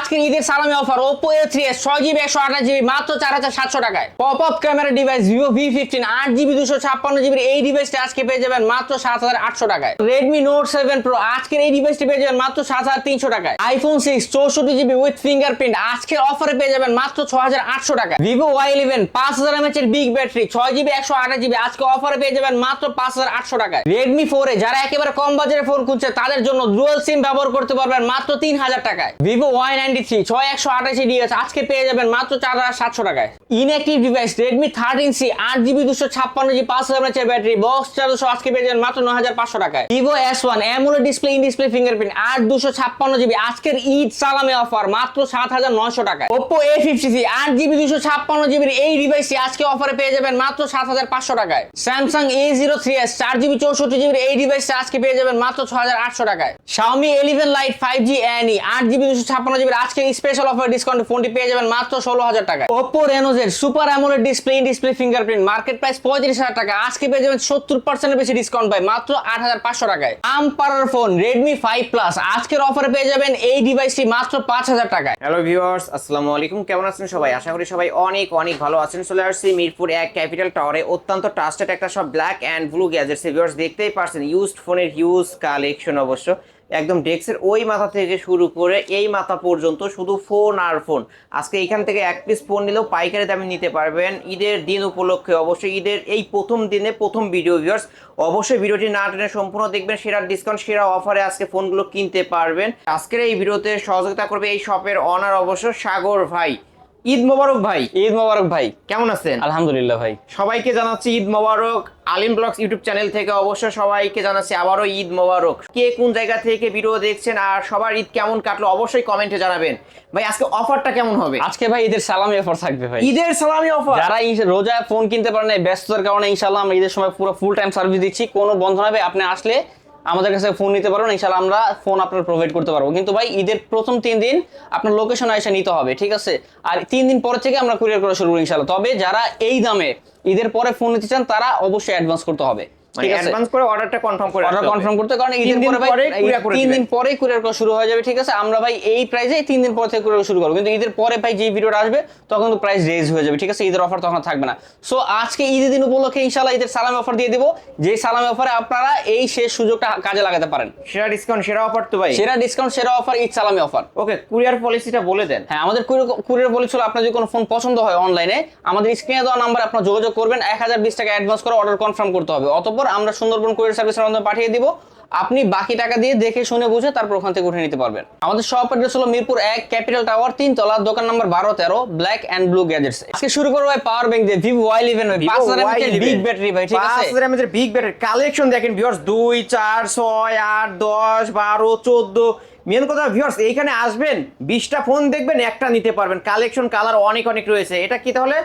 আজকের ঈদের সালামি offer Oppo A three S ছয় জিবি একশো আঠাশ জিবি মাত্র চার হাজার সাতশো টাকায়। Pop up camera device Vivo V fifteen আট জিবি দুশো ছাপ্পান্ন জিবির এই ডিভাইসটা আজকে পেয়ে যাবেন মাত্র সাত হাজার আটশো টাকায়। রেডমি নোট সেভেন প্রো আজকের এই ডিভাইসটি পেয়ে যাবেন মাত্র সাত হাজার তিনশো টাকায়। আইফোন সিক্স চৌষট্টি জিবি উইথ ফিঙ্গারপ্রিন্ট আজকের অফারে পেয়ে যাবেন মাত্র ছ হাজার আটশো টাকায়। ভিভো ওয়াই ইলেভেন পাঁচ হাজার এমএচ এর বিগ ব্যাটারি ছয় জিবি একশো আঠাশ জিবি আজকে অফারে পেয়ে যাবেন মাত্র পাঁচ হাজার আটশো টাকায়। রেডমি ফোর এ যারা একেবারে কম বাজারে ফোন খুঁজছে, তাদের জন্য ডুয়াল সিম ব্যবহার করতে পারবেন মাত্র তিন হাজার টাকায়। ভিভো ওয়াই নাইনটি থ্রি ছয় আজকে পেয়ে যাবেন মাত্র চার হাজার সাতশো টাকায়। Inactive device Redmi thirteen C আট জিবি, দুশো ছাপ্পান্ন জিবি, পাঁচ হাজার ব্যাটারি বক্স চারশো আজকে পেয়ে যাবেন মাত্র নয় হাজার পাঁচশো টাকায়। Vivo S one AMOLED display in display fingerprint আট, দুশো ছাপ্পান্ন জিবি। আজকের ঈদ সালামে অফার মাত্র সাত হাজার নয়শো টাকায়। ওপো এ ফিফটি থ্রি আট জিবি, দুশো ছাপ্পান্ন জিবির এই ডিভাইসটি আজকে অফারে পেয়ে যাবেন মাত্র সাত হাজার পাঁচশো টাকায়। Samsung A zero three S চার জিবি, চৌষট্টি জিবির এই ডিভাইসটা আজকে পেয়ে যাবেন মাত্র ছ হাজার আটশো টাকায়। Xiaomi eleven lite five G NE আট জিবি, দুশো ছাপ্পান্ন জিবির আজকে স্পেশাল অফার ডিসকাউন্ট ফোনটি পেয়ে যাবেন মাত্র ষোলো হাজার টাকায়। Oppo রেনোজের super AMOLED display in display fingerprint market price পঁয়ত্রিশ হাজার টাকা। আজকে পেয়ে যাবেন সত্তর পার্সেন্টের বেশি ডিসকাউন্ট পাই মাত্র আট হাজার পাঁচশো টাকায়। আমপারার ফোন রেডমি ফাইভ প্লাস আজকের অফারে পেয়ে যাবেন এই ডিভাইসটি মাত্র পাঁচ হাজার টাকায়। হ্যালো ভিউয়ার্স আসসালামু আলাইকুম, কেমন আছেন সবাই? আশা করি সবাই অনেক অনেক ভালো আছেন। চলে আসছি মিরপুর এক ক্যাপিটাল টাওয়ারে অত্যন্ত ট্রাস্টেড একটা সব black and blue gadgets viewers দেখতেই পারছেন ইউজড ফোনের হিউজ কালেকশন অবশ্য। একদম ডেস্কের ওই মাথা থেকে শুরু করে এই মাথা পর্যন্ত শুধু ফোন আর ফোন। আজকে এখান থেকে এক পিস ফোন নিলেও পাইকারি দামে নিতে পারবেন। ঈদের দিন উপলক্ষে অবশ্যই ঈদের এই প্রথম দিনে প্রথম ভিডিও ভিউয়ার্স অবশ্যই ভিডিওটি না টেনে সম্পূর্ণ দেখবেন, সেরা ডিসকাউন্ট সেরা অফারে আজকে ফোনগুলো কিনতে পারবেন। আজকের এই ভিডিওতে সহযোগিতা করবে এই শপের অনার অবশ্য সাগর ভাই। ঈদ মোবারক ভাই। ঈদ মোবারক ভাই কেমন আছেন? আলহামদুলিল্লাহ ভাই। সবাইকে জানাচ্ছি Eid Mubarak. Alim blogs YouTube channel থেকে অবশ্য সবাইকে জানাচ্ছি আবারও ঈদ মোবারক। কে কোন জায়গা থেকে ভিডিও দেখছেন আর সবার ঈদ কেমন কাটলো অবশ্যই কমেন্টে জানাবেন। ভাই আজকে অফারটা কেমন হবে? আজকে ভাই ঈদের সালামি অফার থাকবে ভাই। ঈদের সালামি অফার? যারা রোজা ফোন কিনতে পারেন নাই ব্যস্ততার কারণে ইনশাল্লাহ আমরা ঈদের সময় পুরো ফুল টাইম সার্ভিস দিচ্ছি। কোনো বন্ধ না ভাই আপনি আসলে আমাদের কাছে ফোন নিতে পারবেন ইনশাল্লাহ আমরা ফোন আপনার প্রোভাইড করতে পারব। কিন্তু ভাই, ঈদের প্রথম তিন দিন আপনার লোকেশন এসে নিতে হবে, ঠিক আছে? আর তিন দিন পর থেকে আমরা কুরিয়ার করা শুরু করব ইনশাল্লাহ তবে যারা এই দামে ঈদের পরে ফোন নিতে চান, তারা অবশ্যই অ্যাডভান্স করতে হবে। মানে ঠিক আছে। অ্যাডভান্স করে অর্ডারটা কনফার্ম করে অর্ডার কনফার্ম করতে কারণ ঈদের পরে ভাই পরে courier করে তিন দিন পরে কুরিয়ার করা শুরু হয়ে যাবে ঠিক আছে? আমরা ভাই এই প্রাইসে তিন দিন পর থেকে কুরিয়ার শুরু করব। কিন্তু ঈদের পরে ভাই যে ভিডিওটা আসবে তখন প্রাইস রেজ হয়ে যাবে ঠিক আছে? ঈদের অফার তখন থাকবে না। সো আজকে ঈদের দিন উপলক্ষে ঈদের সালামি অফার দিয়ে দিব। যে সালামি অফারে আপনারা এই শেষ সুযোগটা কাজে লাগাতে পারেন। সেরা ডিসকাউন্ট সেরা অফার তো ভাই। সেরা ডিসকাউন্ট সেরা অফার ঈদ সালামি অফার ওকে কুরিয়ার পলিসিটা বলে দেন। হ্যাঁ আমাদের কুরিয়ার বলেছিল আপনার যদি কোনো ফোন পছন্দ হয় অনলাইনে আমাদের স্ক্রিনে দেওয়া নাম্বার আপনার যোগাযোগ করবেন। এক হাজার বিশ টাকা অ্যাডভান্স করে অর্ডার কনফার্ম করতে হবে। অতঃপর আমরা সুন্দরবন কুরিয়ার সার্ভিসের মাধ্যমে পাঠিয়ে দিব। আপনি বাকি টাকা দিয়ে দেখে শুনে বুঝে তারপর ওখান থেকে উঠে নিতে পারবেন। আমাদের শপ অ্যাড্রেস হলো মিরপুর এক ক্যাপিটাল টাওয়ার তিন তলা দোকান নাম্বার বারো তেরো ব্ল্যাক অ্যান্ড ব্লু গ্যাজেটস আজকে শুরু করব ভাই পাওয়ার ব্যাংক দিয়ে ভিভো ওয়াই ইলেভেন ভাই। পাঁচ হাজার বিগ ব্যাটারি ভাই ঠিক আছে? আমাদের বিগ ব্যাটারি কালেকশন দেখেন ভিউয়ার্স দুই চার ছয় আট দশ বারো চোদ্দ। মেন কথা ভিউয়ার্স এইখানে আসবেন বিশটা ফোন দেখবেন একটা নিতে পারবেন। কালেকশন কালার অনেক অনেক রয়েছে। এটা কি তাহলে?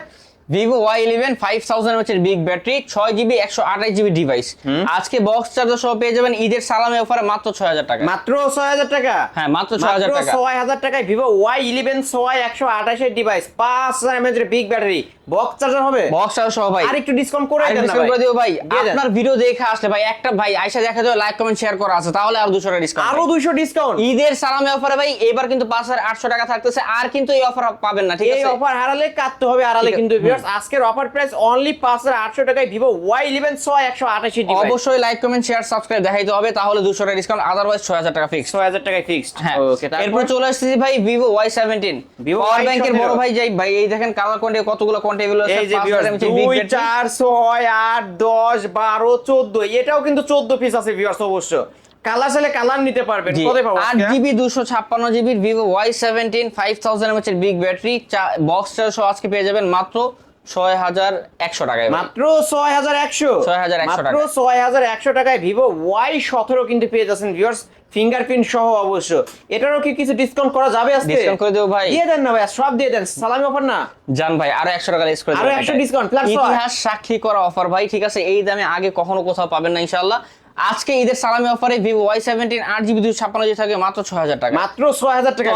Vivo Y eleven five thousand হচ্ছে বিগ ব্যাটারি ছয় জিবি একশো আঠাশ জিবি ডিভাইস আজকে বক্স চার্জার সহ পেয়ে যাবেন ঈদের সালামি অফারে মাত্র ছয় হাজার টাকা। মাত্র ছয় হাজার টাকা? হ্যাঁ, মাত্র 6,000 টাকা। ছয় হাজার টাকায় ভিভো ওয়াই ইলেভেন ছয় একশো আঠাশের ডিভাইস পাঁচ হাজার mAh big battery box charger হবে? বক্স চার্জার সহ ভাই। আর একটু ডিসকাউন্ট করে দেন না করে দিও ভাই। আপনার ভিডিও দেখে আসলে ভাই একটা ভাই আয়সা দেখা যায় লাইক কমেন্ট শেয়ার করা আছে তাহলে আর দুশো টাকা ডিসকাউন্ট আরও দুইশো ডিসকাউন্ট ঈদের সালামি অফারে ভাই এবার কিন্তু পাঁচ হাজার আটশো টাকা থাকতেছে আর কিন্তু এই অফার পাবেন না ঠিক এই আছে? অফার হারালে কাটতে হবে হারালে কিন্তু viewers, আজকের অফার প্রাইস অনলি পাঁচ হাজার আটশো টাকায় ভিভো ডিভাইস অবশ্যই লাইক কমেন্ট শেয়ার সাবস্ক্রাইব দেখাইতে হবে তাহলে দুশো টাকা ডিসকাউন্ট আদারওয়াইজ ছয় হাজার টাকা ফিক্স ছয় হাজার টাকায় ফিক্সড হ্যাঁ। ওকে এরপর চলে আসছি ভাই ভিভো Vivo পাওয়ার ব্যাংকের বড় ভাই। যাই ভাই এই দেখেন কালার কোয়ান্টিটি কতগুলো এই যে battery। চার ছয় আট দশ বারো চোদ্দ এটাও কিন্তু চোদ্দ পিস আছে ভিউয়ার্স অবশ্য। কালার চাইলে কালার নিতে পারবেন কত পাবো আট আজকে? জিবি দুশো ছাপ্পান্ন GB Vivo Y seventeen five thousand mAh এর বিগ ব্যাটারি বক্স সহ আজকে পেয়ে যাবেন মাত্র ছয় হাজার একশো টাকায় মাত্র ছয় হাজার একশো? 6,100 মাত্র টাকা। ছয় হাজার একশো টাকায় ভিভো ওয়াই সতেরো কিন্তু পেয়ে যাচ্ছেন ভিউয়ার্স ফিঙ্গারপ্রিন্ট সহ অবশ্য। এটারও কি কিছু ডিসকাউন্ট করা যাবে আজকে? ডিসকাউন্ট করে দেবো ভাই। দিয়ে দেন না ভাই সব দিয়ে দেন। সালামি অফার না? জান ভাই আরও একশো টাকা লেস করে আরও 100 ডিসকাউন্ট প্লাস ইতিহাস সাক্ষী করা অফার ভাই ঠিক আছে? এই দামে আগে কখনো কোথাও পাবেন না ইনশাআল্লাহ। আজকে ঈদের সালামি অফারে ভিভো ওয়াই সেভেন্টিন আট জিবি দুশো ছাপ্পান্ন জিবি থাকে মাত্র ছয় হাজার টাকা। মাত্র ছয় হাজার টাকা।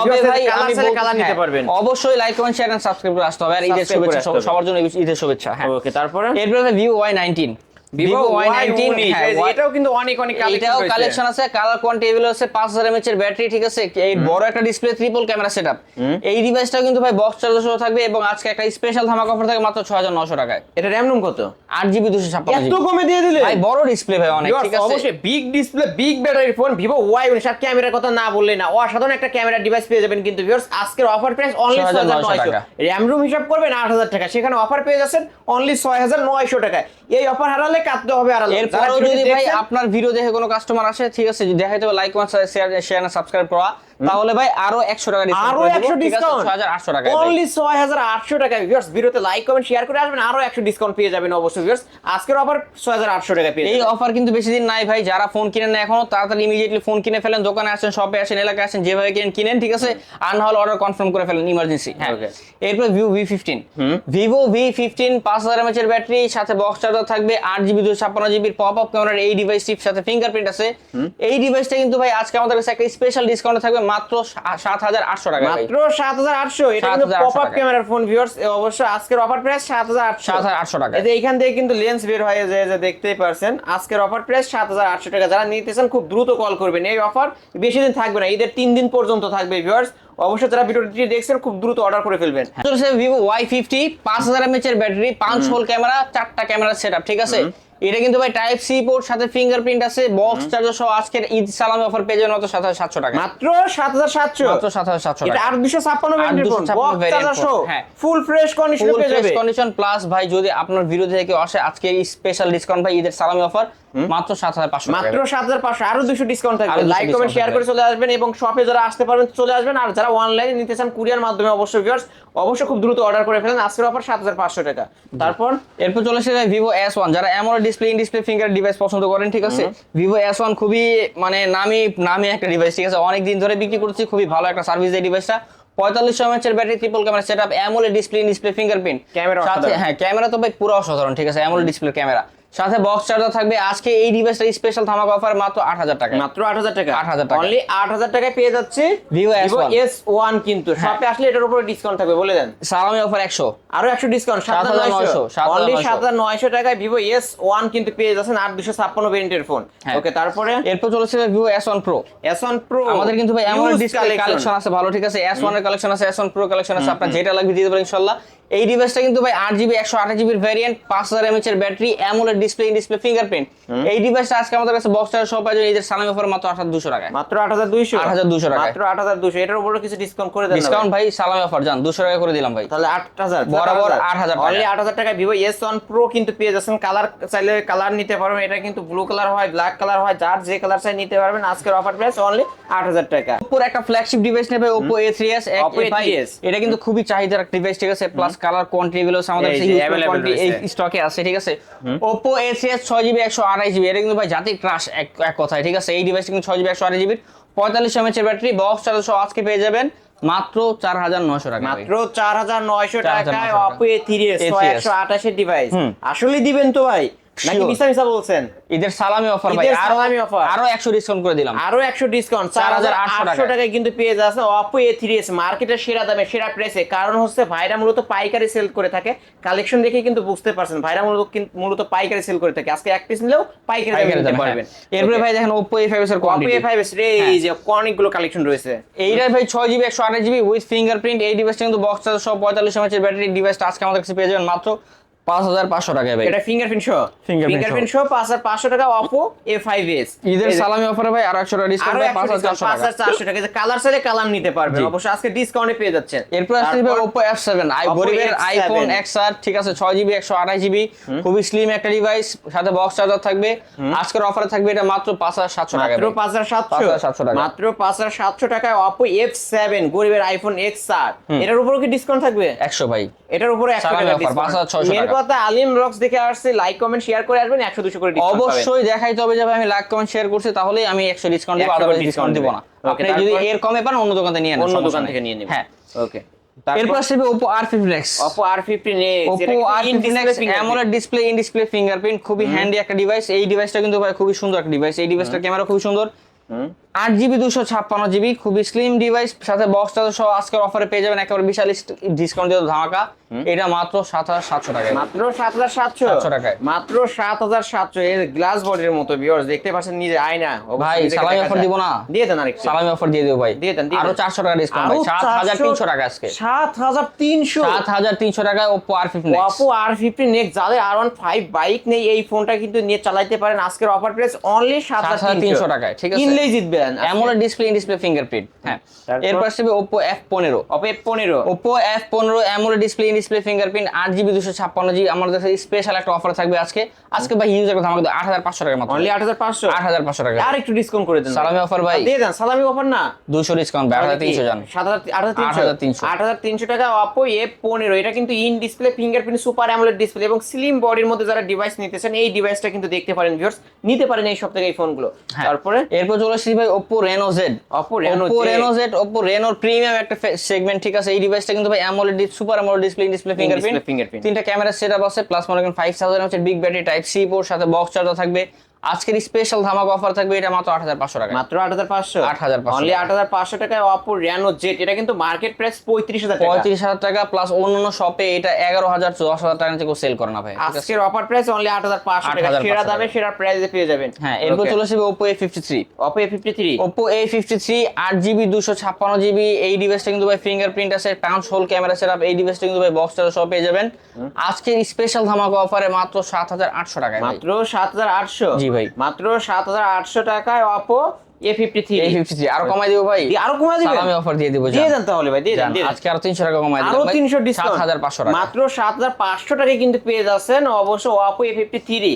কালার নিতে হ্যাঁ, পারবেন। অবশ্যই like comment share and subscribe করে আসতে হবে। আর ঈদের শুভেচ্ছা সবার জন্য ঈদের শুভেচ্ছা হ্যাঁ। ওকে তারপরে? এরপরে Vivo Y nineteen Vivo Y Y19 হ্যাঁ, এটাও কিন্তু অনেক অনেক এটাও কালেকশন কালেকশন আছে কালার কোয়ান্টি এগুলো হচ্ছে এমএচ এর ব্যাটারি ঠিক আছে? এই বড় একটা ডিসপ্লে ট্রিপল ক্যামেরা সেটআপ এই ডিভাইসটাও কিন্তু ভাই বক্স চার্জার সহ থাকবে এবং আজকে একটা স্পেশাল ধামাকা অফার থাকে মাত্র ছয় হাজার নশো টাকায়। এটা র্যাম রুম কত? আট জিবি দুশো ছাপ্পান্ন এত কমে দিয়ে দিলে? ভাই বড় ডিসপ্লে ভাই অনেক ঠিক আছে? অবশ্যই big display big battery phone Vivo Y উনিশ। আর ক্যামেরার কথা না বললে না অসাধারণ একটা ক্যামেরা ডিভাইস পেয়ে যাবেন কিন্তু ভিউয়ার্স আজকের অফার প্রাইস অনলি 6,900 টাকা। র্যাম রুম হিসাব করবেন টাকা। সেখানে অফার পেয়ে যাচ্ছেন অনলি ছয় হাজার নয়শো টাকায়। এই অফার হারালে কাটতে হবে আর এরপরও যদি ভাই আপনার ভিডিও দেখে কোনো কাস্টমার আসে ঠিক আছে দেখাইতে হবে লাইক শেয়ার শেয়ার সাবস্ক্রাইব করা। তাহলে ভাই আরও একশো টাকা ডিসকাউন্ট আরও একশো ডিসকাউন্ট ছয় হাজার আটশো টাকা অনলি ছয় হাজার আটশো টাকায় ভিউয়ার্স ভিডিওতে লাইক কমেন্ট শেয়ার করে আসবেন আরও একশো ডিসকাউন্ট পেয়ে যাবেন অবশ্যই ভিউয়ার্স আজকের অফার ছয় হাজার আটশো টাকা পেয়ে এই অফার কিন্তু বেশি দিন নাই ভাই যারা ফোন কিনেন না এখনও তাড়াতাড়ি ইমিডিয়েটলি ফোন কিনে ফেলেন দোকানে আসেন শপে আসেন এলাকায় আসেন যেভাবে কিনেন কিনেন ঠিক আছে? আর না হলে অর্ডার কনফার্ম করে ফেলেন ইমার্জেন্সি হ্যাঁ. এরপর Vivo V fifteen Vivo V fifteen পাঁচ হাজার এমএচ এর ব্যাটারি সাথে বক্স চার্জার থাকবে আট জিবি দুশো ছাপ্পান্ন জিবির পপ আপ ক্যামেরার এই ডিভাইসটির সাথে ফিঙ্গারপ্রিন্ট আছে। এই ডিভাইসটা কিন্তু ভাই আজকে আমাদের কাছে একটা স্পেশাল ডিসকাউন্ট থাকবে মাত্র সাত হাজার আটশো টাকা মাত্র সাত হাজার আটশো। এটা কিন্তু পপ আপ ক্যামেরার ফোন ভিউয়ার্স অবশ্য আজকের অফার প্রাইস সাত হাজার আটশো। সাত হাজার আটশো টাকা। এই যে এইখান থেকে কিন্তু লেন্স বের হয়ে যায় যে দেখতেই পারছেন আজকের অফার প্রাইস সাত হাজার আটশো টাকা। যারা নিতে চান খুব দ্রুত কল করবেন। এই অফার বেশি দিন থাকবে না ঈদের তিন দিন পর্যন্ত থাকবে ভিউয়ার্স অবশ্যই যারা ভিডিওটি দেখছেন খুব দ্রুত অর্ডার করে ফেলবেন। ভিভো ওয়াই ফিফটি পাঁচ হাজার এমএচ এর ব্যাটারি পাঁচ হোল ক্যামেরা চারটা ক্যামেরা সেট ঠিক আছে? এটা কিন্তু ভাই টাইপ সি পোর্ট সাথে ফিঙ্গারপ্রিন্ট আছে বক্স চার্জার সহ আজকের ঈদ সালামি অফার সাত হাজার সাতশো টাকা মাত্র সাত হাজার সাতশো। মাত্র সাত হাজার সাতশো এটা টাকা আর দুশো ছাপ্পান্ন ভ্যারিয়েন্টের ফোন 856 বক্স চার্জার সহ হ্যাঁ। ফুল ফ্রেশ কন্ডিশনে ফুল পেয়ে ফ্রেশ যাবে। কন্ডিশন প্লাস ভাই যদি আপনার ভিডিও থেকে আসে আজকে স্পেশাল ডিসকাউন্ট ভাই ঈদের সালামি অফার মাত্র সাত হাজার পাঁচশো মাত্র সাত হাজার পাঁচশো আরও দুশো ডিসকাউন্ট থাকবে। আরও 200 লাইক কমেন্ট শেয়ার করে চলে আসবেন এবং শপে যারা আসতে পারবেন চলে আসবেন। আর যারা অনলাইনে নিতে চান কুরিয়ার মাধ্যমে অবশ্যই ভিউয়ার্স অবশ্যই খুব দ্রুত অর্ডার করে ফেলেন। আজকের অফার সাত হাজার পাঁচশো টাকা। তারপর? এরপর চলে এসেছে ভিভো এস ওয়ান যারা AMOLED display in display finger device পছন্দ করেন ঠিক আছে? ভিভো এস ওয়ান খুবই মানে নামি নামি একটা ডিভাইস ঠিক আছে? অনেক দিন ধরে বিক্রি করছি খুবই ভালো একটা সার্ভিস এই ডিভাইসটা পঁয়তাল্লিশশো এমএচের battery triple camera set up AMOLED display display fingerprint Camera সাথে হ্যাঁ ক্যামেরা তো ভাই পুরো অসাধারণ ঠিক আছে? অ্যামোলেড ডিসপ্লে ক্যামেরা সাথে বক্স চার্জার থাকবে। আজকে এই ডিভাইসটা স্পেশাল ধামাকা অফার মাত্র আট হাজার টাকা মাত্র আট হাজার টাকা? 8,000 টাকা। অনলি আট হাজার টাকায় পেয়ে যাচ্ছে Vivo S1 কিন্তু। হ্যাঁ। শপে আসলে এটার উপরে ডিসকাউন্ট থাকবে বলে দেন। সালামি অফার একশো। আরও একশো ডিসকাউন্ট 7,900 নয়শো। 7,900 অনলি সাত হাজার নয়শো টাকায় ভিভো এস ওয়ান কিন্তু পেয়ে যাচ্ছেন আট দুশো ছাপ্পান্ন ভেরিয়েন্টের ফোন হ্যাঁ। ওকে তারপরে? এরপর চলেছে one pro S one pro আমাদের কিন্তু ভাই এমন ডিসপ্লে কালেকশন আছে ভালো ঠিক আছে? এস ওয়ানের কালেকশন আছে এস ওয়ান প্রো কালেকশন আছে আপনার যেটা লাগবে দিতে পারেন ইনশাল্লাহ। এই ডিভাইসটা কিন্তু ভাই আট জিবি একশো আঠাশ জিবির ভ্যারিয়েন্ট পাঁচ হাজার এমএচ এর battery AMOLED display display fingerprint এই ডিভাইসটা আজকে আমাদের কাছে বক্স চার্জার সহ পাওয়া এদের সালামি অফার মাত্র আট হাজার দুশো টাকায়। মাত্র আট হাজার দুইশো? 8,200 টাকায়। মাত্র আট হাজার দুইশো এটার উপরে কিছু ডিসকাউন্ট করে দেন ডিসকাউন্ট ভাই? সালামি অফার যান দুশো টাকা করে দিলাম ভাই। তাহলে আট হাজার বরাবর 8,000 টাকা। অনলি আট হাজার টাকা ভিভো এস ওয়ান প্রো কিন্তু পেয়ে যাচ্ছেন। কালার চাইলে কালার নিতে পারবেন এটা কিন্তু ব্লু কালার হয় ব্ল্যাক কালার হয় যার যে কালার চাই নিতে পারবেন। আজকের অফার প্রাইস অনলি আট হাজার টাকা। ওপোর একটা ফ্ল্যাগশিপ ডিভাইস নেবে Oppo A three S Oppo A3s এটা কিন্তু খুবই চাহিদার একটা ডিভাইস ঠিক আছে? প্লাস কালার কোয়ান্টিটি গুলো আমাদের স্টকে আছে ঠিক আছে? ওপো এ থ্রি এস ছয় জিবি একশো আড়াই জিবি এটা কিন্তু ভাই জাতির ক্রাশ এক এক কথায় ঠিক আছে? এই ডিভাইস কিন্তু ছয় জিবি একশো আড়াই জিবির পঁয়তাল্লিশ এমএচ এর ব্যাটারি বক্স চার্জার সহ আজকে পেয়ে যাবেন মাত্র চার হাজার নয়শো টাকা মাত্র চার হাজার নয়শো 4,900 টাকায় টাকা। অপো এ থ্রি A3s একশো আঠাশের ডিভাইস আসলে দিবেন তো ভাই। নাকি. মিশা মিশা বলছেন? ঈদের সালামি অফার ভাই আরও সালামি offer। আরও একশো ডিসকাউন্ট করে দিলাম। আরও একশো ডিসকাউন্ট 4,800 টাকায়। কিন্তু পেয়ে যাচ্ছে এ থ্রি মার্কেটের সেরা দামে সেরা প্রেসে কারণ হচ্ছে ভাইরা মূলত পাইকারি সেল করে থাকে। কালেকশন দেখে কিন্তু বুঝতে পারছেন ভাইরা মূলত মূলত পাইকারি সেল করে থাকে। আজকে এক পিস নিলেও পাইকারি দামে নিতে পারবেন হ্যাঁ। এরপরে ভাই দেখেন এ ফাইভ এর অপো কোয়ান্টিটি এ ফাইভ রে এই যে অনেকগুলো কালেকশন রয়েছে। এইটার ভাই ছয় জিবি একশো আঠাশ জিবি উইথ ফিঙ্গারপ্রিন্ট এই ডিভাইসটা কিন্তু বক্স চার্জার সহ পঁয়তাল্লিশ এমএচের ব্যাটারি ডিভাইসটা আজকে আমাদের কাছে পেয়ে যাবেন। মাত্র পাঁচ হাজার পাঁচশো টাকায় ভাই। এটা ফিঙ্গারপ্রিন্ট সহ? ফিঙ্গারপ্রিন্ট সহ। পাঁচ হাজার পাঁচশো টাকা অপো এ ফাইভ এস ঈদের সালামি অফারে ভাই আরও একশো টাকা ডিসকাউন্ট পাঁচ হাজার পাঁচ হাজার চারশো টাকা। কালার চাইলে কালার নিতে পারবেন জি। আজকে ডিসকাউন্টে পেয়ে যাচ্ছেন। এরপর আসছে তারপর- Oppo F seven I Oppo গরিবের F7 আইফোন এক্স আর ঠিক আছে ছয় জিবি একশো আঠাশ জিবি খুবই স্লিম একটা ডিভাইস সাথে বক্স চার্জার থাকবে। আজকের অফারে থাকবে এটা মাত্র পাঁচ হাজার সাতশো টাকা মাত্র পাঁচ হাজার সাতশো। 5,700 টাকা। মাত্র পাঁচ হাজার সাতশো টাকায় অপো এফ সেভেন গরিবের আইফোন এক্স আর এটার উপরও কি ডিসকাউন্ট থাকবে? একশো ভাই। এটার উপরে একশো টাকা offer, 5,600 মেন টাকা। কথা আলিম রক্স দেখে আসছে লাইক কমেন্ট শেয়ার করে আসবেন একশো দুশো করে অবশ্যই দেখাইতে হবে যে আমি লাইক কমেন্ট শেয়ার করছি তাহলেই আমি একশো ডিসকাউন্ট দিব 100 আদারওয়াইজ ডিসকাউন্ট দিব না। আপনি যদি এর কমে পান অন্য দোকান থেকে নিয়ে নেন অন্য দোকান থেকে নিয়ে নেবেন হ্যাঁ। ওকে এরপর R fifteen X Oppo R fifteen X Oppo R fifteen X display in display fingerprint খুবই হ্যান্ডি একটা ডিভাইস এই ডিভাইসটা কিন্তু ভাই খুবই সুন্দর একটা ডিভাইস এই ডিভাইসটার ক্যামেরা খুবই সুন্দর। আট জিবি দুশো ছাপ্পান্ন জিবি খুবই স্লিম ডিভাইস সাথে বক্স চার্জার সহ আজকের অফারে পেয়ে যাবেন একেবারে বিশাল ডিসকাউন্ট দিয়ে ধামাকা। এটা মাত্র সাত হাজার সাতশো টাকা মাত্র সাত হাজার সাতশো। 700 টাকায়। মাত্র সাত হাজার সাতশো। এর গ্লাস বডির মতো ভিউয়ার্স দেখতে পাচ্ছেন নিজে আয়না অবশ্যই ভাই, সালামি যায়। দিব না? দিয়ে দেন আরেকটু। সালামি অফার দিয়ে দেবো ভাই। দিয়ে দেন, আরও। চারশো টাকা ডিসকাউন্ট ভাই। সাত হাজার তিনশো টাকা আজকে। সাত হাজার তিনশো। সাত হাজার তিনশো টাকায় Oppo R fifteen Oppo R fifty next যাদের আর ওয়ান ফাইভ বাইক নেই এই ফোনটা কিন্তু নিয়ে চালাইতে পারেন আজকের অফার প্রাইস অনলি সাত হাজার 7,300 তিনশো। টাকায়, ঠিক আছে? কিনলেই জিতবেন AMOLED display in display fingerprint হ্যাঁ। এরপর আসবে AMOLED display in display fingerprint আট জিবি দুশো ছাপ্পান্ন জিবি আমাদের কাছে স্পেশাল একটা অফার থাকবে আজকে। আজকে ভাই ইউজার কথা হাজার পাঁচশো টাকা মাত্র। অনলি আট হাজার পাঁচশো? আট হাজার পাঁচশো টাকা। আর একটু ডিসকাউন্ট করে দেন সালামি offer ভাই। দিয়ে দেন সালামি অফার না। দুশো ডিসকাউন্ট ভাই আট হাজার তিনশো জান। সাত হাজার আট হাজার তিনশো। 8,300 আট হাজার তিনশো টাকা অপো এফ পনেরো। এটা কিন্তু in display fingerprint super AMOLED display এবং স্লিম বডির মধ্যে যারা ডিভাইস নিতেছেন এই ডিভাইসটা কিন্তু দেখতে পারেন ভিউয়ার্স নিতে পারেন এই সব থেকে এই ফোনগুলো হ্যাঁ। তারপরে? এরপর চলে আসছি ভাই Oppo Reno Z Oppo Reno Oppo Z। Reno Z Oppo রেনোর premium একটা সেগমেন্ট ঠিক আছে এই ডিভাইসটা কিন্তু ভাই AMOLED super AMOLED display display fingerprint. তিনটা ক্যামেরা সেটআপ আছে প্লাস মনে করেন ফাইভ থাউজেন্ড হচ্ছে big battery type C port সাথে বক্স চার্জার থাকবে আজকের স্পেশাল ধামাক অফার থাকবে এটা মাত্র আট হাজার পাঁচশো টাকা মাত্র আট হাজার পাঁচশো? 8,500 অনলি আট হাজার পাঁচশো টাকায় অপো র্যানো জেট এটা কিন্তু মার্কেট প্রাইস পঁয়ত্রিশ হাজার টাকা। পঁয়ত্রিশ হাজার টাকা প্লাস অন্যান্য শপে এটা এগারো হাজার দশ হাজার টাকা থেকে সেল করে না ভাই আজকের অফার প্রাইস অনলি আট হাজার পাঁচশো টাকা। সেরা দামে সেরা প্রাইসে পেয়ে যাবেন। হ্যাঁ এরপর চলে আসবে এ ফিফটি থ্রি আট জিবি দুশো ছাপ্পান্ন জিবি এই ডিভাইসটা কিন্তু ভাই ফিঙ্গারপ্রিন্ট আছে পাঁচ হোল ক্যামেরা সেটআপ এই ডিভাইসটা কিন্তু ভাই বক্স সহ পেয়ে যাবেন। আজকের স্পেশাল ধামাকা অফারে মাত্র সাত হাজার আটশো টাকায় মাত্র সাত হাজার আটশো? জি ভাই। মাত্র সাত হাজার আটশো টাকায় Oppo A fifty three A fifty three আরও কমাই দেবো ভাই। আরও কমে দিবেন? সালামি অফার দিয়ে দেবো দিয়ে দেন তাহলে ভাই দিয়ে দেন। আজকে আরও তিনশো টাকা কমাই আরও তিনশো সাত হাজার পাঁচশো টাকা। মাত্র সাত হাজার পাঁচশো টাকায় কিন্তু পেয়ে যাচ্ছেন অবশ্য অপো এ ফিফটি থ্রি।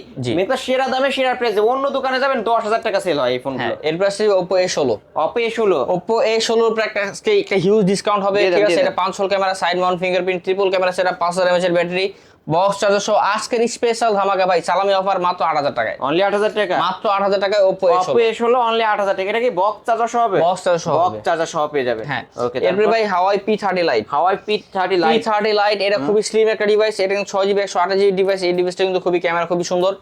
সেরা দামে সেরা প্রাইসে অন্য দোকানে যাবেন দশ হাজার টাকা সেল হয় এই ফোনগুলো হ্যাঁ এরপর আসছে ওপো এ ষোলো। অপো এ ষোলো। ওপো এ ষোলোর একটা হিউজ ডিসকাউন্ট হবে। ঠিক আছে এটা পাঁচ camera side mount fingerprint triple camera সেটা পাঁচ হাজার এমএচ এর ব্যাটারি বক্স চার্জার সহ আজকের স্পেশাল ধামাকা ভাই সালামি অফার মাত্র আট হাজার টাকায়। অনলি আট হাজার টাকা? মাত্র আট হাজার টাকায় ওপো এ অপো ষোলো এ অনলি আট হাজার টাকা। এটা কি বক্স চার্জার সহ হবে? বক্স charger সহ বক্স। চার্জার সহ পেয়ে যাবে। হ্যাঁ। ওকে এরপরে ভাই Huawei P thirty lite Huawei P thirty P lite thirty lite এটা খুবই স্লিম একটা ডিভাইস এটা কিন্তু ছয় জিবি একশো আঠাশ জিবি ডিভাইস এই ডিভাইসটা কিন্তু খুবই ক্যামেরা খুবই সুন্দর।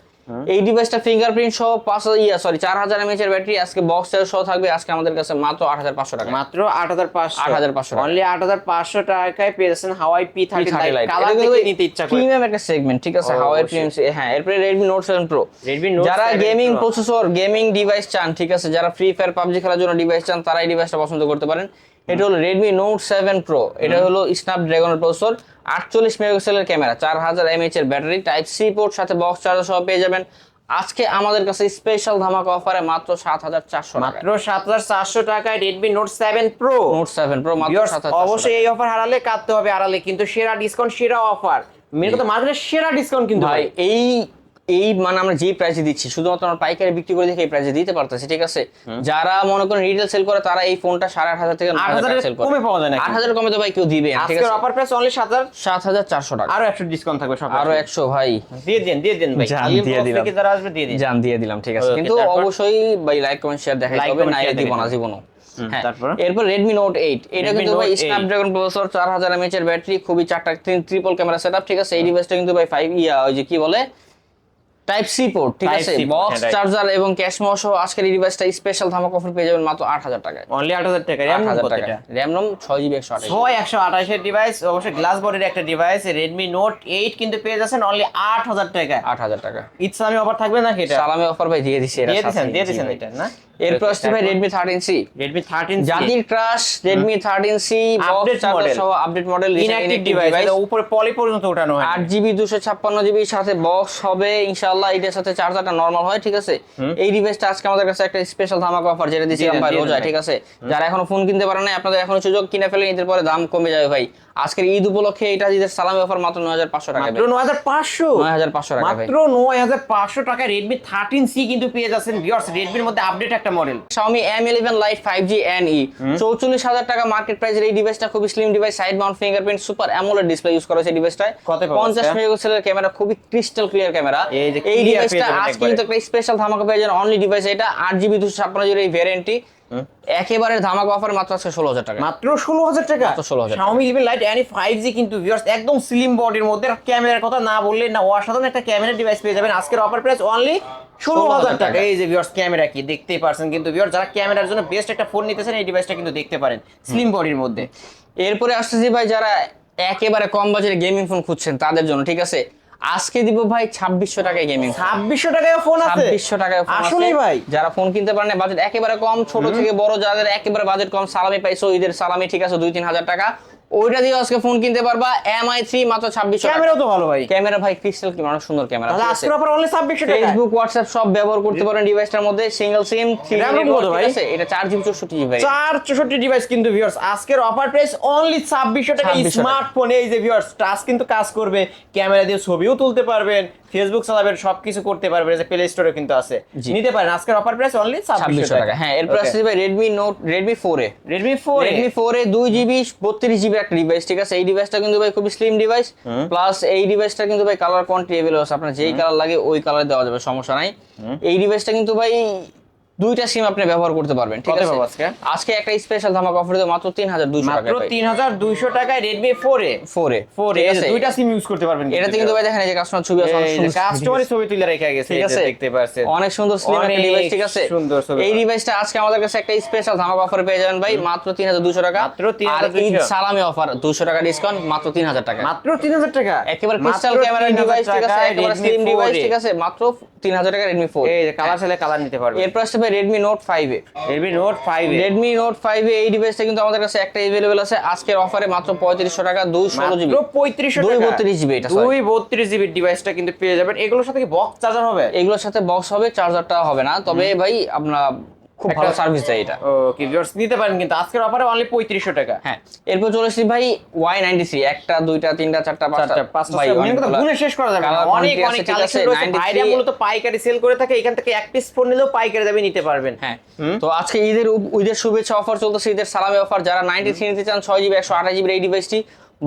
এই ডিভাইসটা ফিঙ্গারপ্রিন্ট সহ পাঁচ হাজার ইয়া সরি চার হাজার এমএচ এর ব্যাটারি আজকে বক্স চার্জার সহ থাকবে। আজকে আমাদের কাছে মাত্র আট হাজার পাঁচশো টাকা। মাত্র আট হাজার পাঁচশো। আট হাজার পাঁচশো অনলি আট হাজার পাঁচশো টাকায় পেয়ে যাচ্ছেন Huawei P thirty lite colour নিতে ইচ্ছা করে। প্রিমিয়াম একটা সেগমেন্ট ঠিক আছে? হাওয়াই। প্রিমিয়াম হ্যাঁ এরপরে Redmi Note seven pro Redmi Note যারা গেমিং প্রসেসর গেমিং ডিভাইস চান ঠিক আছে? যারা ফ্রি ফায়ার পাবজি খেলার জন্য ডিভাইস চান তারা এই ডিভাইসটা পছন্দ করতে পারেন। এটা হলো রেডমি নোট সেভেন প্রো এটা হলো স্ন্যাপড্রাগনের প্রসেসর আটচল্লিশ মেগাপিক্সেলের ক্যামেরা চার হাজার এমএইচ এর ব্যাটারি টাইপ সি পোর্ট সাথে বক্স চার্জার সহ পেয়ে যাবেন। আজকে আমাদের কাছে স্পেশাল ধামাকা অফারে মাত্র সাত হাজার চারশো মাত্র সাত হাজার চারশো টাকায় Redmi Note seven pro Note seven pro মাত্র অবশ্যই এই অফার হারালে কাটতে হবে হারালে কিন্তু সেরা ডিসকাউন্ট সেরা অফার মেন কথা মার্কেটের সেরা ডিসকাউন্ট কিন্তু ভাই এই এই মানে আমরা যে প্রাইসে দিচ্ছি শুধুমাত্র আমরা পাইকারি বিক্রি করে দেখে এই প্রাইসে দিতে পারতেছি ঠিক আছে? যারা মনে করেন রিটেল সেল করে তারা এই ফোনটা সাড়ে আট হাজার থেকে আট করে কমে পাওয়া যায় নাকি? আট হাজার কমে তো ভাই কেউ দিবে না, ঠিক আছে? অফার প্রাইস অনলি সাত হাজার? সাত হাজার চারশো টাকা। আরও একশো ডিসকাউন্ট থাকবে সব আরও একশো ভাই। দিয়ে দিন দিয়ে দিন ভাই। জান, দিয়ে দিলাম। যারা আসবে দিয়ে দিন। জান দিয়ে দিলাম ঠিক আছে। কিন্তু অবশ্যই ভাই লাইক কমেন্ট শেয়ার দেখাই হবে না দিব না জীবনও। হ্যাঁ। তারপর? এরপর রেডমি নোট এইট এটা কিন্তু ভাই Note 8 স্ন্যাপড্রাগন প্রসেসর চার হাজার এমএচ এর ব্যাটারি খুবই চারটা ট্রিপল ক্যামেরা সেটআপ ঠিক আছে? এই ডিভাইসটা কিন্তু ভাই ফাইভ ইয়া ওই যে কি বলে? টাইপ সি পোর্ট ঠিক আছে? বক্স হ্যাঁ, চার্জার এবং ক্যাশ মাও সহ আজকের এই ডিভাইসটা স্পেশাল ধামাক অফার পেয়ে যাবেন মাত্র আট হাজার টাকায়। অনলি আট হাজার টাকা র্যাম হাজার কত টাকা এটা? র্যাম রম ছয় জিবি একশো আঠাশ ছয় একশো ডিভাইস অবশ্যই গ্লাস বডির একটা ডিভাইস রেডমি নোট এইট কিন্তু পেয়ে যাচ্ছেন অনলি আট হাজার টাকা আট হাজার টাকা। ইসলামী অফার থাকবে নাকি এটা? সালামি অফার ভাই দিয়ে দিছি এটা দিয়ে দিচ্ছেন সাথে। দিয়ে ভাই। এটা না? এরপর আসছে ভাই থার্টিন সি রেডমি থার্টিন জাতির crush Redmi thirteen C Update model. সহ আপডেট মডেল ইনঅ্যাক্টিভ ডিভাইস উপরে পলি পর্যন্ত ওঠানো হয় আট জিবি দুশো ছাপ্পান্ন জিবির সাথে বক্স হবে ইনশাল্লাহ এটার সাথে চার্জারটা নরমাল হয় ঠিক আছে? এই ডিভাইসটা আজকে আমাদের কাছে একটা স্পেশাল ধামাকা অফার যেটা দিছি আমরা ভাই ভাই। ঠিক আছে? যারা এখনও ফোন কিনতে পারেন না আপনাদের এখনও সুযোগ কিনে ফেলে নিতে পরে দাম কমে যাবে ভাই। আজকের ঈদ উপলক্ষে এটা ঈদের সালামি অফার মাত্র নয় হাজার পাঁচশো টাকা মাত্র নয় হাজার পাঁচশো? নয় হাজার পাঁচশো টাকা মাত্র নয় হাজার পাঁচশো টাকা রেডমি থার্টিন সি কিন্তু পেয়ে যাচ্ছেন ভিওর্স রেডমির মধ্যে আপডেট একটা model Xiaomi M11 Lite 5G NE চৌচল্লিশ হাজার টাকা মার্কেট প্রাইসের এই ডিভাইসটা খুবই slim device side mount fingerprint super AMOLED display use করা হয়েছে ডিভাইসটায় পঞ্চাশ যাচ্ছে? মেগাপিক্সেলের ক্যামেরা খুবই ক্রিস্টাল ক্লিয়ার ক্যামেরা এই ডিভাইসটা আজকে কিন্তু একটা স্পেশাল ধামাকা পেয়ে যাবেন অনলি ডিভাইস এটা আট জিবি দুশো ছাপ্পান্ন জিবি এই ভ্যারিয়েন্টটি একেবারে ধামাকা অফার মাত্র আজকে ষোলো হাজার টাকা। মাত্র ষোলো হাজার টাকা? মাত্র 16,000 Xiaomi Lite NE five G কিন্তু ভিউয়ার্স একদম স্লিম বডির মধ্যে ক্যামেরার কথা না বললে না অসাধারণ একটা ক্যামেরা ডিভাইস পেয়ে যাবেন। আজকের অফার প্রাইস অনলি ষোলো হাজার টাকা। এই যে ভিউয়ার্স ক্যামেরা কি দেখতেই পারছেন কিন্তু ভিউয়ার্স যারা ক্যামেরার জন্য বেস্ট একটা ফোন নিতেছেন এই ডিভাইসটা কিন্তু দেখতে পারেন স্লিম বডির মধ্যে। এরপরে আসতেছি ভাই যারা একেবারে কম বাজেটে গেমিং ফোন খুঁজছেন তাদের জন্য ঠিক আছে? আজকে দিব ভাই ছাব্বিশশো টাকায় গেমিং ছাব্বিশশো টাকায় ফোন আছে? ছাব্বিশশো টাকায় ফোন আসলে ভাই। যারা ফোন কিনতে পারেন বাজেট একেবারে কম ছোট থেকে বড় যাদের একেবারে বাজেট কম সালামি পাইছো ঈদের সালামি ঠিক আছে দুই তিন হাজার টাকা। ওইটা দিয়ে আজকে ফোন কিনতে পারবা এমআই থ্রি মাত্র ছাব্বিশশো ক্যামেরাও তো ভালো ভাই। ক্যামেরা ভাই পিক্সেল কি অনেক সুন্দর ক্যামেরা ফেসবুক হোয়াটসঅ্যাপ সব ব্যবহার করতে পারেন ডিভাইসটার মধ্যে। সিঙ্গেল সিম ভাই? এটা চার জিবি চৌষট্টি জিবি চার চৌষট্টি ডিভাইস কিন্তু ভিউয়ার্স আজকের অফার প্রাইস অনলি ছাব্বিশশো টাকা। স্মার্টফোন এই যে ভিউয়ার্স টাচ কিন্তু কাজ করবে। ক্যামেরা দিয়ে ছবিও তুলতে পারবেন ফেসবুক চালাবেন সবকিছু করতে পারবেন। যে প্লে স্টোরে কিন্তু আছে। নিতে পারেন আজকের অফার প্রাইস অনলি ছাব্বিশশো ছাব্বিশশো টাকা। হ্যাঁ এরপর আসছে ভাই Redmi Note Redmi four A Redmi four Redmi four A দুই জিবি বত্রিশ জিবি একটা ডিভাইস ঠিক আছে? এই ডিভাইসটা কিন্তু ভাই খুবই স্লিম ডিভাইস প্লাস এই ডিভাইসটা কিন্তু ভাই কালার কোয়ান্টিটি এভেলেবল আছে। আপনার যেই কালার লাগে ওই কালার দেওয়া যাবে সমস্যা নাই। এই ডিভাইসটা কিন্তু ভাই দুইটা সিম আপনি ব্যবহার করতে পারবেন ঠিক আছে? আজকে? আজকে একটা স্পেশাল ধামাকা অফার দিয়ে মাত্র তিন হাজার দুইশো টাকা মাত্র তিন হাজার দুইশো টাকায় Redmi four A? Four A দুইটা সিম ইউজ করতে পারবেন এটাতে কিন্তু ভাই দেখেন এই যে কাস্টমার ছবি আছে কাস্টমারের ছবি তুলে রেখে গেছে ঠিক আছে? দেখতে পাচ্ছেন অনেক সুন্দর স্লিম একটা ডিভাইস ঠিক আছে? সুন্দর ছবি। এই ডিভাইসটা আজকে আমাদের কাছে একটা স্পেশাল ধামাকা অফারে পেয়ে যাবেন ভাই মাত্র তিন হাজার দুশো টাকা। মাত্র 3200 আর সালামি অফার দুশো টাকা ডিসকাউন্ট মাত্র তিন হাজার টাকা। মাত্র তিন হাজার টাকা? একেবারে ক্রিস্টাল ক্যামেরা ডিভাইস ঠিক আছে? একেবারে স্লিম ডিভাইস ঠিক আছে? মাত্র তিন হাজার টাকা রেডমি ফোর এই কালার চাইলে কালার নিতে পারবে এরপর আসতে ভাই Redmi Note five Redmi Note five Redmi Note five A এই ডিভাইসটা কিন্তু আমাদের কাছে একটা এভেলেবেল আছে। আজকের অফারে মাত্র পঁয়ত্রিশশো টাকা দুই ষোলো জিবি পঁয়ত্রিশ পঁয়ত্রিশশো দুই বত্রিশ জিবি এটা দুই বত্রিশ জিবির ডিভাইসটা কিন্তু পেয়ে যাবেন। এগুলোর সাথে কি বক্স চার্জার হবে? এগুলোর সাথে বক্স হবে চার্জারটা হবে না। তবে ভাই আপনার খুব ভালো। সার্ভিস দেয় এটা। ও কি ভিউয়ার্স নিতে পারেন কিন্তু। আজকের অফারে অনলি পঁয়ত্রিশশো টাকা। হ্যাঁ। এরপর চলে এসেছি ভাই ওয়াই নাইনটি থ্রি একটা দুইটা তিনটা চারটা পাঁচটা। পাঁচটা ভাই, অনেক কথা। গুণে শেষ করা যাবে অনেক অনেক কালেকশন রয়েছে। 93 ভাইরা মূলত পাইকারি সেল করে থাকে এখান থেকে এক পিস ফোন নিলেও পাইকারি দামে নিতে পারবেন। হ্যাঁ। তো আজকে ঈদের ঈদের শুভেচ্ছা অফার চলতেছে। ঈদের সালামি অফার যারা নাইনটি থ্রি নিতে চান ছয় জিবি একশো আঠাশ জিবি এই ডিভাইসটি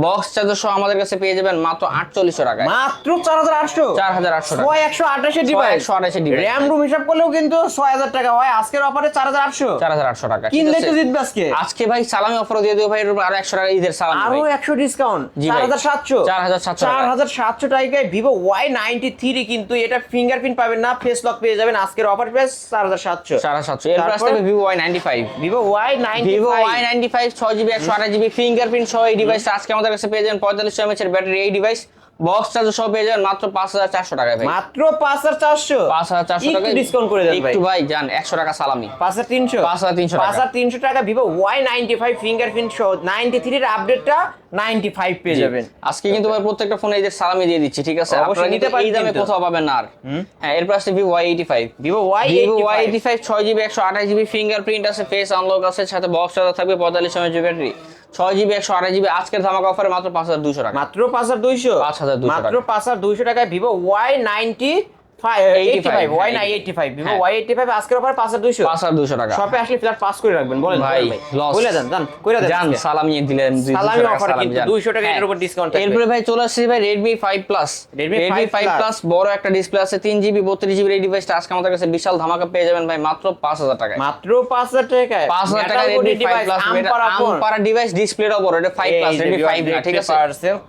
বক্স চার্জার সহ আমাদের কাছে পেয়ে যাবেন মাত্র আটচল্লিশশো টাকায়। মাত্র চার হাজার আটশো? চার হাজার আটশো টাকা। ছয় একশো আঠাশের ডিভাইস একশো আঠাশের ডিভাইস র্যাম রুম হিসাব করলেও কিন্তু ছয় হাজার টাকা। হয় আজকের অফারে চার হাজার আটশো। চার হাজার আটশো টাকা ঠিক কিনলে? তো জিতবে আজকে। আজকে ভাই সালামি অফার দিয়ে দেবো ভাই এর আরও একশো টাকা ঈদের সালামি আরও ভাই। একশো ডিসকাউন্ট জি চার ভাই। হাজার সাতশো 4700 চার হাজার সাতশো টাকায় ভিভো ওয়াই নাইনটি থ্রি কিন্তু এটা ফিঙ্গারপ্রিন্ট পাবেন না ফেস লক পেয়ে যাবেন। আজকের অফার প্রাইস চার হাজার সাতশো। চার হাজার সাতশো। এরপর আসতে তারপর? হবে Vivo Y ninety five Vivo Y ninety Vivo Y ninety five ছয় জিবি একশো আঠাশ জিবি ফিঙ্গারপ্রিন্ট সহ এই ডিভাইস আজকে আমাদের কাছে পেয়ে যাবেন পঁয়তাল্লিশশো এমএচ এর ব্যাটারি। এই ডিভাইস বক্স চার্জার সহ পেয়ে যাবেন মাত্র পাঁচ হাজার চারশো টাকায় ভাই। মাত্র পাঁচ হাজার চারশো? পাঁচ হাজার চারশো টাকা ডিসকাউন্ট করে দেন একটু ভাই। যান একশো টাকা সালামি। পাঁচ হাজার তিনশো? 5300 টাকা। পাঁচ হাজার তিনশো টাকা Vivo Y ninety five fingerprint সহ নাইনটি থ্রির আপডেটটা নাইনটি ফাইভ পেয়ে যাবেন। আজকে কিন্তু ভাই প্রত্যেকটা ফোনে এদের সালামি দিয়ে দিচ্ছি ঠিক আছে? অবশ্যই আপনারা নিতে নিতে পারেন এই দামে কোথাও পাবেন না আর। হ্যাঁ এরপর আসছে Vivo Y eighty five Vivo Y Vivo Y eighty five ছয় জিবি একশো আঠাশ জিবি ফিঙ্গারপ্রিন্ট আছে ফেস আনলক আছে সাথে বক্স চার্জার থাকবে পঁয়তাল্লিশ এমএচ ব্যাটারি ছয় জিবি একশো আড়াই জিবি আজকের ধামাকা অফারে মাত্র পাঁচ হাজার দুশো টাকা। মাত্র পাঁচ হাজার দুইশো? 5200 মাত্র পাঁচ হাজার দুইশো টাকায় Vivo Y ninety five eighty five Y নাই eighty five Vivo. Y eighty five আজকের অফার পাঁচ হাজার দুইশো? পাঁচ হাজার দুশো টাকা। শপে আসলে ফ্ল্যাট পাস করে রাখবেন বলেন ভাই লস বলে দেন জান করে দেন জান আজকে। সালামি দিলেন দুই- সালামি 200 টাকা offer সালামি কিন্তু যান। 200 টাকা এটার। উপর discount থাকবে। এরপরে ভাই চলে আসছে ভাই Redmi five plus Redmi Redmi 5 five Plus। Plus বড় একটা ডিসপ্লে আছে তিন জিবি বত্রিশ জিবি এই ডিভাইসটা আজকে আমাদের কাছে বিশাল ধামাকা পেয়ে যাবেন ভাই মাত্র পাঁচ হাজার টাকা মাত্র পাঁচ হাজার টাকায়? পাঁচ হাজার টাকা ডিভাইস ফাইভ ঠিক আছে?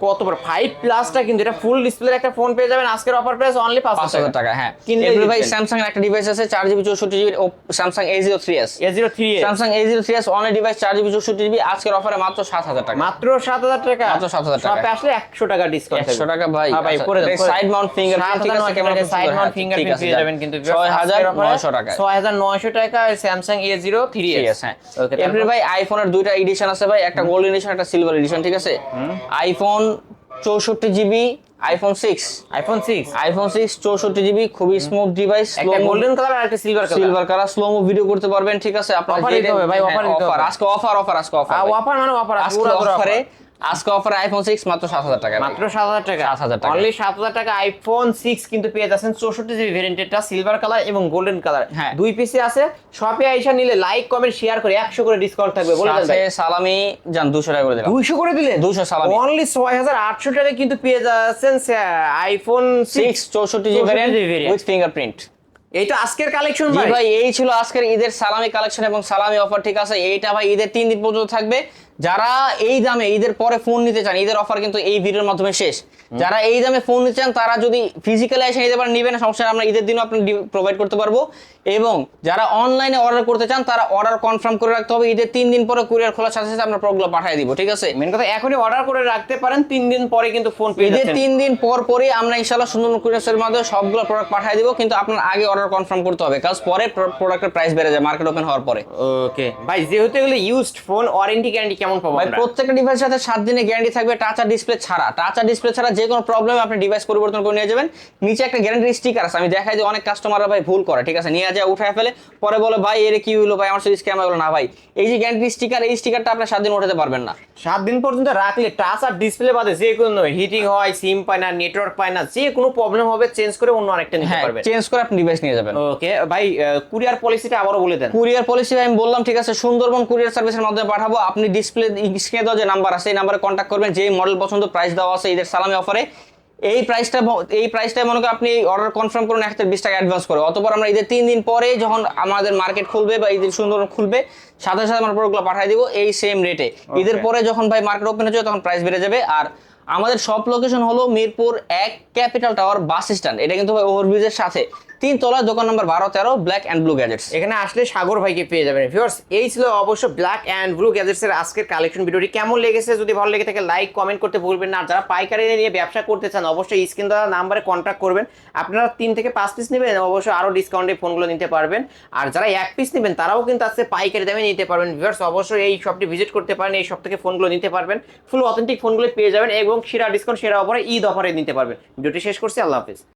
কত বড়। ফাইভ প্লাসটা কিন্তু এটা ফুল ডিসপ্লে একটা ফোন পেয়ে যাবেন আজকের অফার প্রাইস অনলি পাঁচ হাজার টাকা হ্যাঁ। এরপরে ভাই স্যামসাং এর একটা ডিভাইস আছে চার জিবি চৌষট্টি GB Samsung A zero three S A zero three Samsung A zero three S only device চার জিবি চৌষট্টি জিবি আজকের অফারে মাত্র সাত হাজার টাকা। মাত্র সাত হাজার টাকা? মাত্র 7,000 টাকা। শপে আসলে একশো টাকা ডিসকাউন্ট একশো টাকা ভাই হ্যাঁ ভাই করে দেন সাইড মাউন্ট ফিঙ্গারপ্রিন্ট ঠিক আছে ক্যামেরা সাইড মাউন্ট ফিঙ্গারপ্রিন্ট পেয়ে যাবেন কিন্তু ছয় হাজার নয়শো টাকা ছয় হাজার নয়শো টাকা স্যামসাং এ জিরো থ্রি আছে হ্যাঁ। এরপরে ভাই আইফোনের দুইটা এডিশন আছে ভাই একটা গোল্ড এডিশন একটা সিলভার এডিশন ঠিক আছে? আইফোন চৌষট্টি GB iPhone six iPhone six iPhone six চৌষট্টি জিবি খুবই স্মুথ ডিভাইস একটা গোল্ডেন কালার আর একটা silver colour silver colour slow move video করতে পারবেন ঠিক আছে? আপনার দিতে হবে ভাই, অফার দিতে হবে। আজকে অফার অফার আজকে অফার অফার মানে অফার আজকে অফারে আজকে অফারে আইফোন মাত্র সাত হাজার টাকা মাত্র সাত হাজার টাকা। 7,000 টাকা। অনলি সাত হাজার টাকা আইফোন কিন্তু পেয়ে যাচ্ছেন চৌষট্টি জিবি ভেরিয়েন্টেরটা সিলভার কালার এবং গোল্ডেন কালার হ্যাঁ। দুই পিসে আছে। শপে আইসা নিলে লাইক কমেন্ট শেয়ার করে একশো করে ডিসকাউন্ট থাকবে বলে দেন সাথে সালামি টাকা করে দিলাম। করে দিলে 200 সালামি। অনলি ছয় হাজার আটশো টাকা কিন্তু পেয়ে যাচ্ছেন আইফোন সিক্স সিক্স চৌষট্টি জিবি 64 GB উইথ ফিঙ্গারপ্রিন্ট এই তো আজকের কালেকশন ভাই। ভাই এই ছিল আজকের ঈদের সালামি কালেকশন এবং সালামি অফার ঠিক আছে? এইটা ভাই ঈদের তিন দিন পর্যন্ত থাকবে। যারা এই দামে ঈদের পরে ফোন নিতে চান ঈদের অফার কিন্তু এই ভিডিওর মাধ্যমে শেষ। যারা এই দামে ফোন নিতে চান তারা যদি ফিজিক্যালি এসে নিতে পারেন নিবেন সমস্যা আমরা ঈদের দিনও আপনি প্রোভাইড করতে পারব। এবং যারা অনলাইনে অর্ডার করতে চান তারা অর্ডার কনফার্ম করে রাখতে হবে। ঈদের তিন দিন পরে কুরিয়ার খোলার সাথে সাথে আমরা প্রোগুলো পাঠিয়ে দিব ঠিক আছে? মেন কথা এখনই অর্ডার করে রাখতে পারেন তিন দিন পরে কিন্তু ফোন পেয়ে ঈদের তিন দিন পর পরে আমরা ইনশাল্লাহ সুন্দর কুরিয়ার্সের মাধ্যমে সবগুলো প্রোডাক্ট পাঠিয়ে দিব কিন্তু আপনার আগে অর্ডার কনফার্ম করতে হবে কাজ পরে প্রোডাক্টের প্রাইস বেড়ে যায় মার্কেট ওপেন হওয়ার পরে। ওকে ভাই যেহেতু এগুলো ইউজড ফোন ওয়ারেন্টি গ্যারান্টি কেমন পাবো ভাই প্রত্যেকটা ডিভাইসের সাথে সাত দিনের গ্যারান্টি থাকবে টাচ আর ডিসপ্লে ছাড়া। টাচ আর ডিসপ্লে ছাড়া যে কোনো প্রবলেম আপনি ডিভাইস পরিবর্তন করে নিয়ে যাবেন। নিচে একটা গ্যারান্টি স্টিকার আছে আমি দেখাই যে অনেক কাস্টমাররা ভাই ভুল করে ঠিক আছে? নিয়ে যায় উঠায় ফেলে পরে বলে ভাই এর কি হলো ভাই? আমার সাথে স্ক্যাম হলো না ভাই। এই যে গ্যারান্টি স্টিকার এই স্টিকারটা আপনি সাত দিন উঠাতে পারবেন না। সাত দিন পর্যন্ত রাখলে টাচ আর ডিসপ্লে বাদে যে কোনো হিটিং হয় সিম পায় না নেটওয়ার্ক পায় না যে কোনো প্রবলেম হবে চেঞ্জ করে অন্য আরেকটা নিতে হ্যাঁ পারবেন। চেঞ্জ করে আপনি ডিভাইস নিয়ে যাবেন। ওকে ভাই কুরিয়ার পলিসিটা আবারও বলে দেন। কুরিয়ার পলিসি আমি বললাম ঠিক আছে সুন্দরবন কুরিয়ার সার্ভিসের মাধ্যমে পাঠাবো। আপনি ডিসপ্লে স্ক্রিনে দেওয়া যে নাম্বার আছে এই নাম্বারে কন্ট্যাক্ট করবেন। যে মডেল পছন্দ প্রাইস দেওয়া আছে এদের সালামি অফারে এই প্রাইসটা এই প্রাইসটা মনে করেন আপনি অর্ডার কনফার্ম করুন এক হাজার বিশ টাকা অ্যাডভান্স করে। অতপর আমরা ঈদের তিন দিন পরে যখন আমাদের মার্কেট খুলবে বা ঈদের সুন্দর খুলবে সাথে সাথে আমরা প্রোডাক্টগুলো পাঠিয়ে দিব এই সেম রেটে ঈদের পরে যখন ভাই মার্কেট ওপেন হচ্ছে তখন প্রাইস বেড়ে যাবে। আর আমাদের সব লোকেশন হলো মিরপুর এক ক্যাপিটাল টাওয়ার বাস স্ট্যান্ড এটা কিন্তু ওভারব্রিজের সাথে। তিন তলা দোকান নম্বর বারো তেরো ব্ল্যাক অ্যান্ড ব্লু গ্যাজেটস এখানে আসলে সাগর ভাইকে পেয়ে যাবেন। ভিউয়ার্স এই ছিল অবশ্য ব্ল্যাক অ্যান্ড ব্লু গ্যাজেটস এর আজকের কালেকশন ভিডিওটি। কেমন লেগেছে? যদি ভালো লেগে থাকে লাইক কমেন্ট করতে ভুলবেন না। যারা পাইকারি নিয়ে ব্যবসা করতে চান, অবশ্যই স্ক্রিন দেওয়া নাম্বারে কন্ট্যাক্ট করবেন। আপনারা তিন থেকে পাঁচ পিস নেবেন অবশ্যই আরও ডিসকাউন্টে ফোনগুলো নিতে পারবেন। আর যারা এক পিস নেবেন, তারাও কিন্তু আজকে পাইকারি দামে নিতে পারবেন। ভিউয়ার্স অবশ্যই এই শপটি ভিজিট করতে পারেন, এই শপ থেকে ফোনগুলো নিতে পারবেন। ফুল অথেন্টিক ফোনগুলো পেয়ে যাবেন। এবং সেরা ডিসকাউন্ট সেরা অফারে ঈদ অফারে নিতে পারবেন। ভিডিওটি শেষ করছি আল্লাহ হাফিজ।